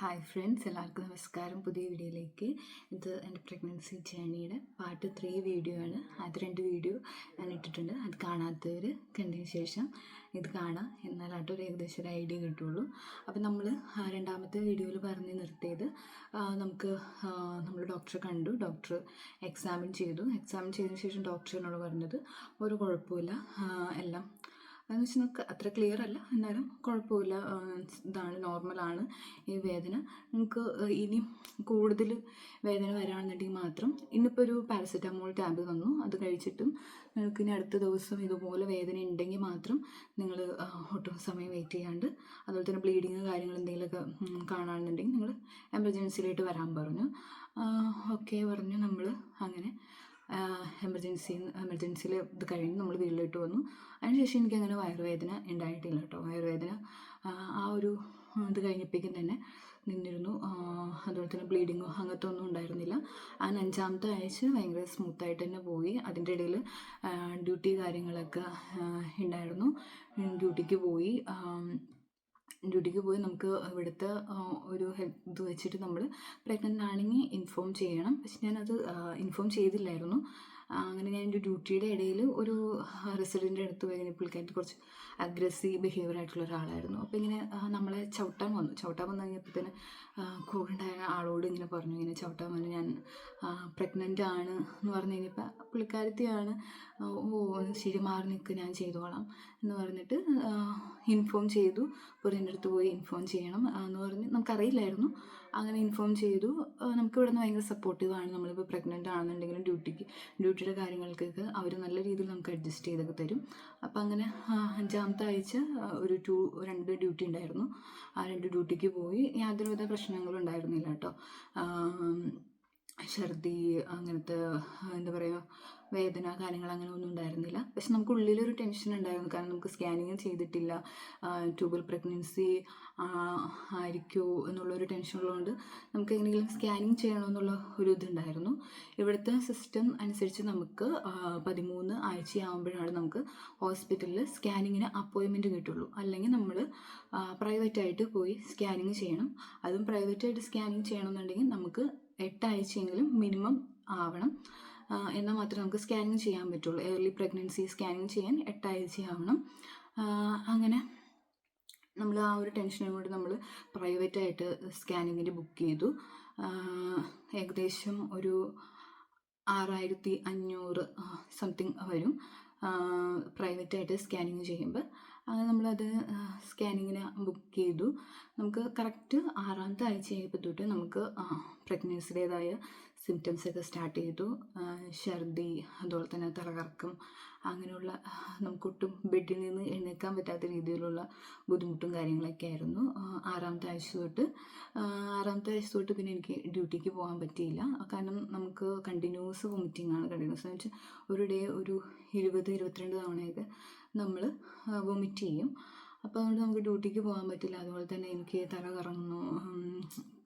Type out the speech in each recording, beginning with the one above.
Hi friends എല്ലാവർക്കും നമസ്കാരം. പുതിയ വീഡിയോയിലേക്ക്. ഇത് എന്റെ പ്രഗ്നൻസി ജേണിയുടെ പാർട്ട് ത്രീ വീഡിയോ ആണ്. അത് രണ്ട് വീഡിയോ ഞാൻ ഇട്ടിട്ടുണ്ട്. അത് കാണാത്തവർ കണ്ടതിന് ശേഷം ഇത് കാണാം എന്നാലാട്ടോ ഒരു ഏകദേശം ഒരു ഐഡിയ കിട്ടുള്ളൂ. അപ്പോൾ നമ്മൾ രണ്ടാമത്തെ വീഡിയോയിൽ പറഞ്ഞ് നിർത്തിയത് നമുക്ക് നമ്മൾ ഡോക്ടറെ കണ്ടു. ഡോക്ടർ എക്സാമിൻ ചെയ്തു. എക്സാമിൻ ചെയ്തതിന് ശേഷം ഡോക്ടർ എന്നോട് പറഞ്ഞത് ഒരു കുഴപ്പമില്ല എല്ലാം എന്ന് വെച്ചാൽ നിങ്ങൾക്ക് അത്ര ക്ലിയർ അല്ല. എന്നാലും കുഴപ്പമില്ല. ഇതാണ് നോർമലാണ് ഈ വേദന. നിങ്ങൾക്ക് ഇനി കൂടുതൽ വേദന വരാണെന്നുണ്ടെങ്കിൽ മാത്രം ഇന്നിപ്പോൾ ഒരു പാരസെറ്റമോൾ ടാബ് തന്നു അത് കഴിച്ചിട്ടും നിങ്ങൾക്ക് ഇനി അടുത്ത ദിവസം ഇതുപോലെ വേദന ഉണ്ടെങ്കിൽ മാത്രം നിങ്ങൾ ഒട്ടും സമയം വെയിറ്റ് ചെയ്യാണ്ട് അതുപോലെ തന്നെ ബ്ലീഡിങ് കാര്യങ്ങൾ എന്തെങ്കിലുമൊക്കെ കാണാനുണ്ടെങ്കിൽ നിങ്ങൾ എമർജൻസിയിലായിട്ട് വരാൻ പറഞ്ഞു. ഓക്കെ പറഞ്ഞു. നമ്മൾ അങ്ങനെ എമർജൻസി എമർജൻസിയിൽ ഇത് കഴിഞ്ഞ് നമ്മൾ വീട്ടിലോട്ട് വന്നു. അതിനുശേഷം എനിക്ക് അങ്ങനെ വയറുവേദന ഉണ്ടായിട്ടില്ല കേട്ടോ. വയറുവേദന ആ, ഒരു ഇത് കഴിഞ്ഞപ്പോഴേക്കും തന്നെ നിന്നിരുന്നു. അതുപോലെ തന്നെ ബ്ലീഡിങ്ങോ അങ്ങനത്തെ ഒന്നും ഉണ്ടായിരുന്നില്ല. ആ അഞ്ചാമത്തെ ആഴ്ച ഭയങ്കര സ്മൂത്തായിട്ട് തന്നെ പോയി. അതിന്റെ ഇടയിൽ ഡ്യൂട്ടി കാര്യങ്ങളൊക്കെ ഉണ്ടായിരുന്നു. ഡ്യൂട്ടിക്ക് പോയി. ഡ്യൂട്ടിക്ക് പോയി നമുക്ക് ഇവിടുത്തെ ഒരു ഹെൽപ്പ് ഇത് വെച്ചിട്ട് നമ്മൾ പ്രഗ്നന്റ് ആണെങ്കിൽ ഇൻഫോം ചെയ്യണം. പക്ഷെ ഞാനത് ഇൻഫോം ചെയ്തില്ലായിരുന്നു. അങ്ങനെ ഞാൻ എന്റെ ഡ്യൂട്ടിയുടെ ഇടയിൽ ഒരു റെസിഡന്റ് അടുത്ത് പോയി ഇങ്ങനെ പുള്ളിക്കാരി കുറച്ച് അഗ്രസീവ് ബിഹേവിയർ ആയിട്ടുള്ള ഒരാളായിരുന്നു. അപ്പോൾ ഇങ്ങനെ നമ്മളെ ചവിട്ടാൻ വന്നു. ചവിട്ടാൻ വന്നു കഴിഞ്ഞപ്പോൾ തന്നെ കൂടെ ആളോട് ഇങ്ങനെ പറഞ്ഞു. ഇങ്ങനെ ചവിട്ടാൻ വന്നു. ഞാൻ പ്രഗ്നന്റ് ആണ് എന്ന് പറഞ്ഞു കഴിഞ്ഞപ്പോൾ പുള്ളിക്കാരത്തിയാണ് ഓ ശരി മാറി നിൽക്കുക ഞാൻ ചെയ്തോളാം. എന്ന് പറഞ്ഞിട്ട് ഇൻഫോം ചെയ്തു. പുറത്തിന്റെ അടുത്ത് പോയി ഇൻഫോം ചെയ്യണം എന്ന് പറഞ്ഞ്. നമുക്കറിയില്ലായിരുന്നു. അങ്ങനെ ഇൻഫോം ചെയ്തു. നമുക്ക് ഇവിടെ നിന്ന് ഭയങ്കര സപ്പോർട്ടീവാണ് നമ്മളിപ്പോൾ പ്രഗ്നന്റ് ആണെന്നുണ്ടെങ്കിലും ഡ്യൂട്ടിക്ക് ഡ്യൂട്ടിയുടെ കാര്യങ്ങൾക്കൊക്കെ അവർ നല്ല രീതിയിൽ നമുക്ക് അഡ്ജസ്റ്റ് ചെയ്തൊക്കെ തരും. അപ്പോൾ അങ്ങനെ അഞ്ചാമത്തെ ആഴ്ച ഒരു ടു രണ്ട് ഡ്യൂട്ടി ഉണ്ടായിരുന്നു. ആ രണ്ട് ഡ്യൂട്ടിക്ക് പോയി യാതൊരുവിധ പ്രശ്നങ്ങളും ഉണ്ടായിരുന്നില്ല കേട്ടോ. ഛർദി അങ്ങനത്തെ എന്താ പറയുക വേദന കാര്യങ്ങൾ അങ്ങനെ ഒന്നും ഉണ്ടായിരുന്നില്ല. പക്ഷെ നമുക്ക് ഉള്ളിലൊരു ടെൻഷൻ ഉണ്ടായിരുന്നു. കാരണം നമുക്ക് സ്കാനിങ് ചെയ്തിട്ടില്ല. ട്യൂബൽ പ്രഗ്നൻസി ആയിരിക്കുമോ എന്നുള്ളൊരു ടെൻഷൻ ഉള്ളതുകൊണ്ട് നമുക്ക് എങ്ങനെയെങ്കിലും സ്കാനിങ് ചെയ്യണമെന്നുള്ള ഒരു ഇതുണ്ടായിരുന്നു. ഇവിടുത്തെ സിസ്റ്റം അനുസരിച്ച് നമുക്ക് പതിമൂന്ന് ആഴ്ചയാകുമ്പോഴാണ് നമുക്ക് ഹോസ്പിറ്റലിൽ സ്കാനിങ്ങിന് അപ്പോയിൻമെന്റ് കിട്ടുള്ളൂ. അല്ലെങ്കിൽ നമ്മൾ പ്രൈവറ്റായിട്ട് പോയി സ്കാനിങ് ചെയ്യണം. അതും പ്രൈവറ്റായിട്ട് സ്കാനിങ് ചെയ്യണമെന്നുണ്ടെങ്കിൽ നമുക്ക് എട്ടാഴ്ചയെങ്കിലും മിനിമം ആവണം. എന്നാൽ മാത്രമേ നമുക്ക് സ്കാനിങ് ചെയ്യാൻ പറ്റുള്ളൂ. ഏർലി പ്രഗ്നൻസി സ്കാനിങ് ചെയ്യാൻ എട്ടാഴ്ച ആവണം അങ്ങനെ നമ്മൾ ആ ഒരു ടെൻഷനും കൊണ്ട് നമ്മൾ പ്രൈവറ്റായിട്ട് സ്കാനിങ്ങിന് ബുക്ക് ചെയ്തു. ഏകദേശം ഒരു ആറായിരത്തി അഞ്ഞൂറ് സംതിങ് വരും. പ്രൈവറ്റായിട്ട് സ്കാനിങ് ചെയ്യുമ്പോൾ. അങ്ങനെ നമ്മളത് സ്കാനിങ്ങിന് ബുക്ക് ചെയ്തു. നമുക്ക് കറക്റ്റ് ആറാമത്തെ ആഴ്ച കഴിയുമ്പോൾ തൊട്ട് നമുക്ക് പ്രഗ്നൻസിയുടേതായ സിംറ്റംസ് ഒക്കെ സ്റ്റാർട്ട് ചെയ്തു. ഛർദി അതുപോലെ തന്നെ തലകറക്കം അങ്ങനെയുള്ള നമുക്കൊട്ടും ബെഡിൽ നിന്ന് എഴുന്നേൽക്കാൻ പറ്റാത്ത രീതിയിലുള്ള ബുദ്ധിമുട്ടും കാര്യങ്ങളൊക്കെ ആയിരുന്നു. ആറാമത്തെ ആഴ്ച തൊട്ട് ആറാമത്തെ ആഴ്ച തൊട്ട് പിന്നെ എനിക്ക് ഡ്യൂട്ടിക്ക് പോകാൻ പറ്റിയില്ല. കാരണം നമുക്ക് കണ്ടിന്യൂസ് വോമിറ്റിംഗ് ആണ് കണ്ടിന്യൂസ് എന്ന് വെച്ചാൽ ഒരു ഡേ ഒരു ഇരുപത് ഇരുപത്തിരണ്ട് തവണയൊക്കെ നമ്മൾ വോമിറ്റ് ചെയ്യും. അപ്പോൾ അതുകൊണ്ട് നമുക്ക് ഡ്യൂട്ടിക്ക് പോകാൻ പറ്റില്ല. അതുപോലെ തന്നെ എനിക്ക് തല കറങ്ങുന്നു.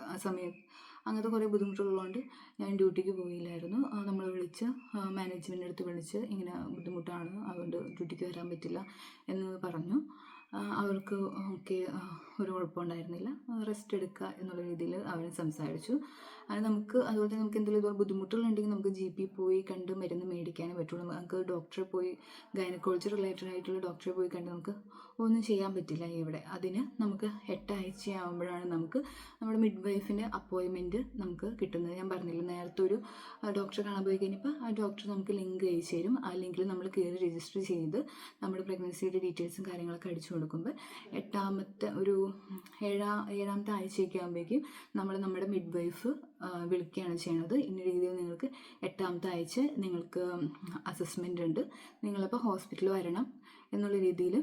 ആ സമയം അങ്ങനത്തെ കുറേ ബുദ്ധിമുട്ടുള്ളതുകൊണ്ട് ഞാൻ ഡ്യൂട്ടിക്ക് പോയില്ലായിരുന്നു. നമ്മൾ വിളിച്ച് മാനേജ്മെന്റ് അടുത്ത് വിളിച്ച് ഇങ്ങനെ ബുദ്ധിമുട്ടാണ്. അതുകൊണ്ട് ഡ്യൂട്ടിക്ക് വരാൻ പറ്റില്ല എന്ന് പറഞ്ഞു. അവർക്ക് ഓക്കെ ഒരു കുഴപ്പമുണ്ടായിരുന്നില്ല. റെസ്റ്റ് എടുക്കുക എന്നുള്ള രീതിയിൽ അവർ സംസാരിച്ചു. അത് നമുക്ക് അതുപോലെ തന്നെ നമുക്ക് എന്തെങ്കിലും ഇതുപോലെ ബുദ്ധിമുട്ടുകളുണ്ടെങ്കിൽ നമുക്ക് ജി പി പോയി കണ്ട് മരുന്ന് മേടിക്കാനേ പറ്റുള്ളൂ. നമുക്ക് ഡോക്ടറെ പോയി ഗൈനക്കോളജി റിലേറ്റഡ് ആയിട്ടുള്ള ഡോക്ടറെ പോയി കണ്ട് നമുക്ക് ഒന്നും ചെയ്യാൻ പറ്റില്ല ഇവിടെ. അതിന് നമുക്ക് എട്ടാഴ്ച ആകുമ്പോഴാണ് നമുക്ക് നമ്മുടെ മിഡ് വൈഫിന്റെ അപ്പോയിൻമെന്റ് നമുക്ക് കിട്ടുന്നത്. ഞാൻ പറഞ്ഞില്ല നേരത്തെ ഒരു ഡോക്ടറെ കാണാൻ പോയി കഴിഞ്ഞപ്പോൾ ആ ഡോക്ടർ നമുക്ക് ലിങ്ക് അയച്ചു തരും. ആ ലിങ്കിൽ നമ്മൾ കയറി രജിസ്റ്റർ ചെയ്ത് നമ്മുടെ പ്രഗ്നൻസിയുടെ ഡീറ്റെയിൽസും കാര്യങ്ങളൊക്കെ അടിച്ചു കൊടുക്കുമ്പോൾ എട്ടാമത്തെ ഒരു ഏഴാ ഏഴാമത്തെ ആഴ്ചയൊക്കെ ആകുമ്പോഴേക്കും നമ്മൾ നമ്മുടെ മിഡ് വൈഫ് വിളിക്കുകയാണ് ചെയ്യുന്നത് ഇന്ന രീതിയിൽ നിങ്ങൾക്ക് എട്ടാമത്തെ ആഴ്ച നിങ്ങൾക്ക് അസസ്മെന്റ് ഉണ്ട്. നിങ്ങളപ്പോൾ ഹോസ്പിറ്റലിൽ വരണം എന്നുള്ള രീതിയിൽ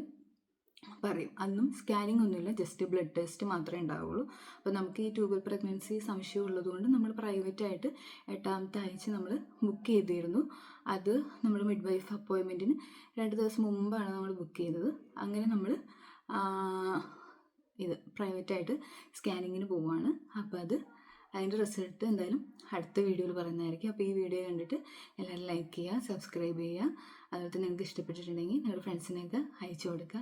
പറയും. അന്നും സ്കാനിങ് ഒന്നുമില്ല ജസ്റ്റ് ബ്ലഡ് ടെസ്റ്റ് മാത്രമേ ഉണ്ടാവുള്ളൂ. അപ്പോൾ നമുക്ക് ഈ ട്യൂബൽ പ്രഗ്നൻസി സംശയം ഉള്ളതുകൊണ്ട് നമ്മൾ പ്രൈവറ്റായിട്ട് എട്ടാമത്തെ ആഴ്ച നമ്മൾ ബുക്ക് ചെയ്തിരുന്നു. അത് നമ്മൾ മിഡ് വൈഫ് അപ്പോയിൻമെന്റിന് രണ്ട് ദിവസം മുമ്പാണ് നമ്മൾ ബുക്ക് ചെയ്തത്. അങ്ങനെ നമ്മൾ ഇത് പ്രൈവറ്റായിട്ട് സ്കാനിങ്ങിന് പോവുകയാണ്. അപ്പോൾ അത് അതിന്റെ റിസൾട്ട് എന്തായാലും അടുത്ത വീഡിയോയിൽ പറയുന്നതായിരിക്കും. അപ്പോൾ ഈ വീഡിയോ കണ്ടിട്ട് എല്ലാവരും ലൈക്ക് ചെയ്യുക സബ്സ്ക്രൈബ് ചെയ്യുക. അതുപോലെ തന്നെ നിങ്ങൾക്ക് ഇഷ്ടപ്പെട്ടിട്ടുണ്ടെങ്കിൽ നിങ്ങളുടെ ഫ്രണ്ട്സിനെയൊക്കെ അയച്ചു കൊടുക്കുക.